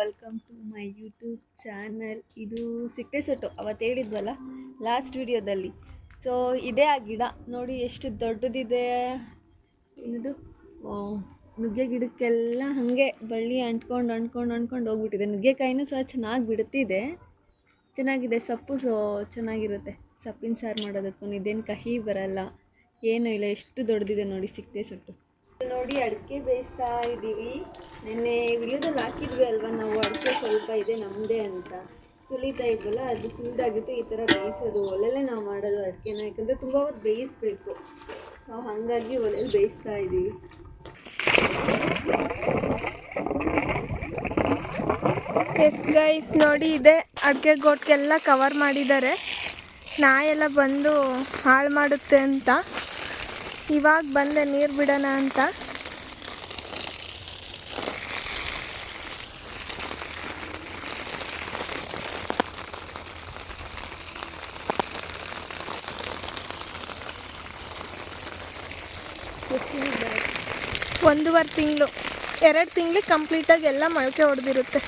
Welcome to my YouTube channel ಇದು ಸಿಟ್ಟೆ ಸೊಟ್ಟು, ಅವತ್ತು ಹೇಳಿದ್ವಲ್ಲ ಲಾಸ್ಟ್ ವಿಡಿಯೋದಲ್ಲಿ ಸೊ ಇದೇ ಆ ಗಿಡ. ನೋಡಿ, ಎಷ್ಟು ದೊಡ್ಡದಿದೆ. ಇದು ನುಗ್ಗೆ ಗಿಡಕ್ಕೆಲ್ಲ ಹಾಗೆ ಬಳ್ಳಿ ಅಂಟ್ಕೊಂಡು ಅಂಟ್ಕೊಂಡು ಅಂಟ್ಕೊಂಡು ಹೋಗ್ಬಿಟ್ಟಿದೆ. ನುಗ್ಗೆಕಾಯಿನೂ ಸಹ ಚೆನ್ನಾಗಿ ಬಿಡುತ್ತಿದೆ ಚೆನ್ನಾಗಿದೆ. ಸೊಪ್ಪು ಸೊ, ಚೆನ್ನಾಗಿರುತ್ತೆ. ಸೊಪ್ಪಿನ ಸಾರು ಮಾಡೋದಕ್ಕೂ, ಇದೇನು ಕಹಿ ಬರಲ್ಲ. ಏನೂ ಇಲ್ಲ. ಎಷ್ಟು ದೊಡ್ಡದಿದೆ ನೋಡಿ ಸಿಕ್ಕೇ ಸೊಟ್ಟು. ನೋಡಿ, ಅಡಿಕೆ ಬೇಯಿಸ್ತಾ ಇದ್ದೀವಿ. ನೆನ್ನೆ ವಿಡಿಯೋದಲ್ಲಿ ಹಾಕಿದ್ವಿ ಅಲ್ವಾ, ನಾವು ಅಡಿಕೆ ಸ್ವಲ್ಪ ಇದೆ ನಮ್ಮದೇ ಅಂತ. ಸುಲಿತಾ ಇದ್ವಲ್ಲ, ಅದು ಸುಲಿದಾಗಿತ್ತು, ಈ ಥರ ಬೇಯಿಸೋದು. ಒಲೆಲ್ಲೇ ನಾವು ಮಾಡೋದು ಅಡಿಕೆನ, ಯಾಕಂದರೆ ತುಂಬ ಹೊತ್ತು ಬೇಯಿಸ್ಬೇಕು. ನಾವು ಹಾಗಾಗಿ ಒಲೆಯಲ್ಲಿ ಬೇಯಿಸ್ತಾ ಇದ್ದೀವಿ. ಎಸ್ ಗೈಸ್ ನೋಡಿ, ಇದೆ. ಅಡಿಕೆ ಗೋಟ್ಗೆಲ್ಲ ಕವರ್ ಮಾಡಿದ್ದಾರೆ. ನಾಯೆಲ್ಲ ಬಂದು ಹಾಳು ಮಾಡುತ್ತೆ ಅಂತ. ಇವಾಗ ಬಂದೆ ನೀರು ಬಿಡೋಣ ಅಂತ. ಒಂದೂವರೆ ತಿಂಗಳು, ಎರಡು ತಿಂಗಳು ಕಂಪ್ಲೀಟಾಗಿ ಎಲ್ಲ ಮೊಳಕೆ ಹೊಡೆದಿರುತ್ತೆ.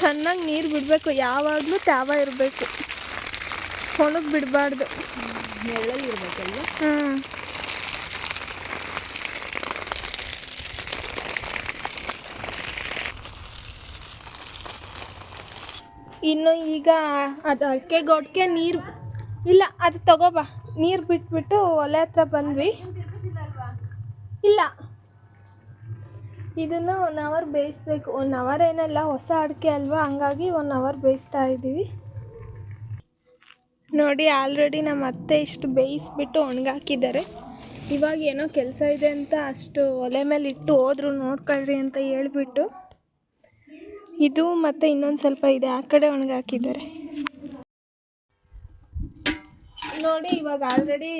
ಚೆನ್ನಾಗಿ ನೀರು ಬಿಡಬೇಕು, ಯಾವಾಗಲೂ ತ್ಯಾವ ಇರಬೇಕು. ಒಣಗಿ ಬಿಡಬಾರ್ದು. ನೆರಳಲ್ಲಿ ಇರ್ಬೇಕಲ್ಲ ಇನ್ನು ಈಗ ಅದು ಅಡಿಕೆ ಗೊಡ್ಕೆ ನೀರು. ಇಲ್ಲ, ಅದು ತಗೋಬಾ ನೀರು ಬಿಟ್ಬಿಟ್ಟು ಒಲೆ ಹತ್ರ ಬಂದ್ವಿ. ಇಲ್ಲ. ಇದನ್ನು ಒನ್ ಅವರ್ ಬೇಯಿಸ್ಬೇಕು. ಒನ್ ಅವರ್ ಏನಲ್ಲ, ಹೊಸ ಅಡಿಕೆ ಅಲ್ವಾ? ಹಂಗಾಗಿ ಒನ್ ಅವರ್ ಬೇಯಿಸ್ತಾ ಇದ್ದೀವಿ ನೋಡಿ, ಆಲ್ರೆಡಿ ನಮ್ಮ ಅತ್ತೆ ಇಷ್ಟು ಬೇಯಿಸ್ಬಿಟ್ಟು ಒಣಗಾಕಿದ್ದಾರೆ. ಇವಾಗ ಏನೋ ಕೆಲಸ ಇದೆ ಅಂತ ಅಷ್ಟು ಒಲೆ ಮೇಲೆ ಇಟ್ಟು ಹೋದ್ರು ನೋಡ್ಕೊಳ್ರಿ ಅಂತ ಹೇಳ್ಬಿಟ್ಟು ಇದು ಮತ್ತೆ ಇನ್ನೊಂದು ಸ್ವಲ್ಪ ಇದೆ, ಆ ಕಡೆ ಒಣಗಾಕಿದ್ದಾರೆ. ನೋಡಿ, ಇವಾಗ ಆಲ್ರೆಡಿ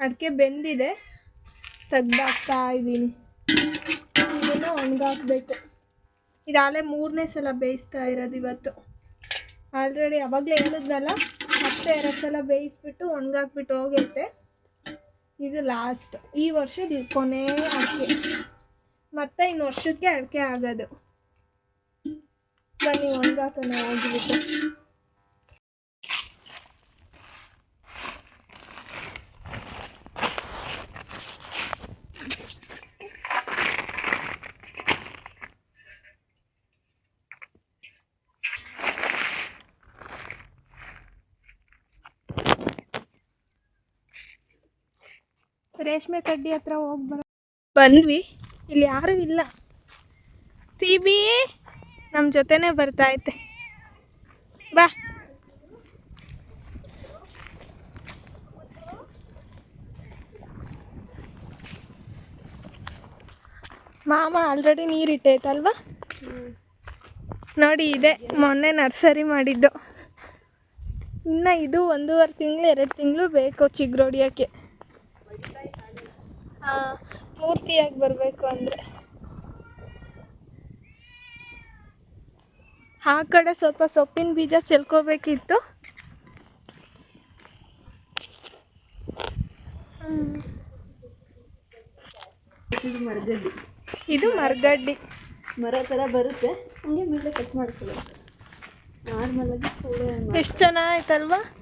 ಅಡಿಕೆ ಬೆಂದಿದೆ. ತೆಗ್ದಾಕ್ತಾ ಇದ್ದೀನಿ. ಇದನ್ನು ಒಣಗಾಕ್ಬೇಕು. ಇದಾಗಲೇ ಮೂರನೇ ಸಲ ಬೇಯಿಸ್ತಾ ಇರೋದು ಇವತ್ತು. ಆಲ್ರೆಡಿ ಅವಾಗಲೇ ಹೇಳಿದ್ನಲ್ಲ ಮತ್ತೆ ಎರಡು ಸಲ ಬೇಯಿಸ್ಬಿಟ್ಟು ಒಣಗಾಕ್ಬಿಟ್ಟು ಹೋಗೈತೆ ಇದು ಲಾಸ್ಟ್ ಈ ವರ್ಷದ ಕೊನೆ ಅಡಿಕೆ. ಮತ್ತೆ ಇನ್ನು ವರ್ಷಕ್ಕೆ ಅಡಿಕೆ ಆಗೋದು. ಬನ್ನಿ, ಒಣಗಾಕೋಣ ಹೋಗಿಬಿಟ್ಟು. ರೇಷ್ಮೆ ಕಡ್ಡಿ ಹತ್ರ ಹೋಗಿ ಬರ ಬಂದ್ವಿ. ಇಲ್ಲಿ ಯಾರೂ ಇಲ್ಲ. ಸಿ ಬಿ ನಮ್ಮ ಜೊತೆನೇ ಬರ್ತಾ ಐತೆ. ಬಾ. ಮಾಮ ಆಲ್ರೆಡಿ ನೀರು ಇಟ್ಟೈತಲ್ವಾ? ನೋಡಿ ಇದೆ. ಮೊನ್ನೆ ನರ್ಸರಿ ಮಾಡಿದ್ದು. ಇನ್ನು ಇದು ಒಂದೂವರೆ ತಿಂಗಳು, ಎರಡು ತಿಂಗಳು ಬೇಕು ಚಿಗ್ರೊಡಿಯೋಕ್ಕೆ. ಹಾಂ ಪೂರ್ತಿಯಾಗಿ ಬರಬೇಕು ಅಂದರೆ. ಆ ಕಡೆ ಸ್ವಲ್ಪ ಸೊಪ್ಪಿನ ಬೀಜ ಚೆಲ್ಕೋಬೇಕಿತ್ತು. ಮರಗಡ್ಡಿ ಇದು ಮರಗಡ್ಡಿ. ಮರ ತರ ಬರುತ್ತೆ. ಹಂಗೆ ಮೇಲೆ ಕಟ್ ಮಾಡ್ಕೊಳ್ಳೋದು ನಾರ್ಮಲಾಗಿ ಎಷ್ಟು ಚೆನ್ನಾಗೈತಲ್ವಾ ಇದು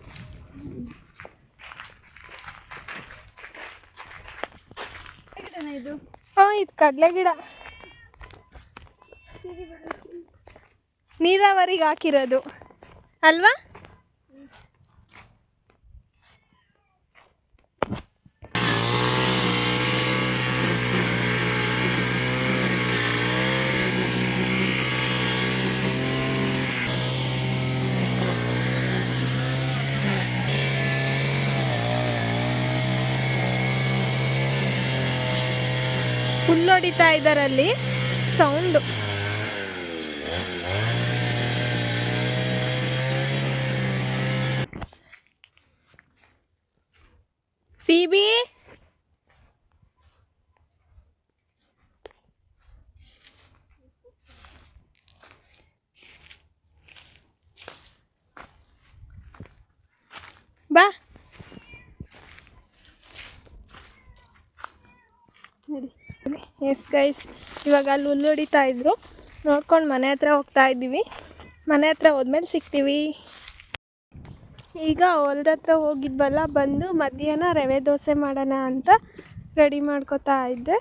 ಹಾಂ ಇದು ಕಡಲೆ ಗಿಡ. ನೀರಾವರಿಗೆ ಹಾಕಿರೋದು. ಅಲ್ವಾ? ಹುಲ್ಲು ಹೊಡಿತಾ ಇದ್ದಾರಲ್ಲಿ ಸೌಂಡು ಸಿ ಬಿ ಬಾ ನೋಡಿ ಎಸ್ ಗೈಸ್ ಇವಾಗ ಅಲ್ಲಿ ಹುಲ್ಲು ಹೊಡಿತಾ ಇದ್ರು. ನೋಡ್ಕೊಂಡು ಮನೆ ಹತ್ರ ಹೋಗ್ತಾ ಇದ್ದೀವಿ. ಮನೆ ಹತ್ರ ಹೋದ್ಮೇಲೆ ಸಿಗ್ತೀವಿ. ಈಗ ಹೊಲ್ದ ಹತ್ರ ಹೋಗಿದ್ವಲ್ಲ, ಬಂದು ಮಧ್ಯಾಹ್ನ ರವೆ ದೋಸೆ ಮಾಡೋಣ ಅಂತ ರೆಡಿ ಮಾಡ್ಕೋತಾ ಇದ್ದೆ.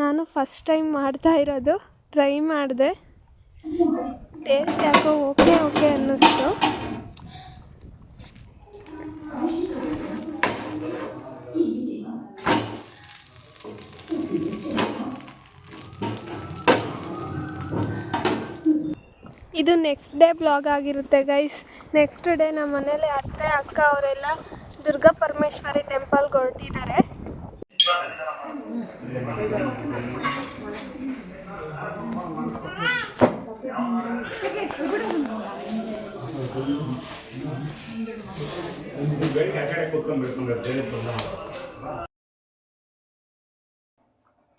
ನಾನು ಫಸ್ಟ್ ಟೈಮ್ ಮಾಡ್ತಾ ಇರೋದು. ಟ್ರೈ ಮಾಡಿದೆ. ಟೇಸ್ಟ್ ಯಾಕೋ ಓಕೆ ಓಕೆ ಅನ್ನಿಸ್ತು. ಇದು ನೆಕ್ಸ್ಟ್ ಡೇ ಬ್ಲಾಗ್ ಆಗಿರುತ್ತೆ ಗೈಸ್ ನೆಕ್ಸ್ಟ್ ಡೇ ನಮ್ಮ ಮನೇಲಿ ಅತ್ತೆ, ಅಕ್ಕ ಅವರೆಲ್ಲ ದುರ್ಗಾ ಪರಮೇಶ್ವರಿ ಟೆಂಪಲ್ ಹೊರಟಿದ್ದಾರೆ.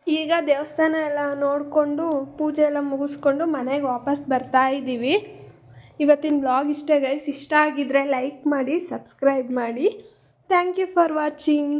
ಈಗ ದೇವಸ್ಥಾನ ಎಲ್ಲ ನೋಡಿಕೊಂಡು ಪೂಜೆ ಎಲ್ಲ ಮುಗಿಸ್ಕೊಂಡು ಮನೆಗೆ ವಾಪಸ್ ಬರ್ತಾ ಇದ್ದೀವಿ. ಇವತ್ತಿನ ಬ್ಲಾಗ್ ಇಷ್ಟೇ ಗೈಸ್ ಇಷ್ಟ ಆಗಿದ್ದರೆ ಲೈಕ್ ಮಾಡಿ ಸಬ್ಸ್ಕ್ರೈಬ್ ಮಾಡಿ. Thank you for watching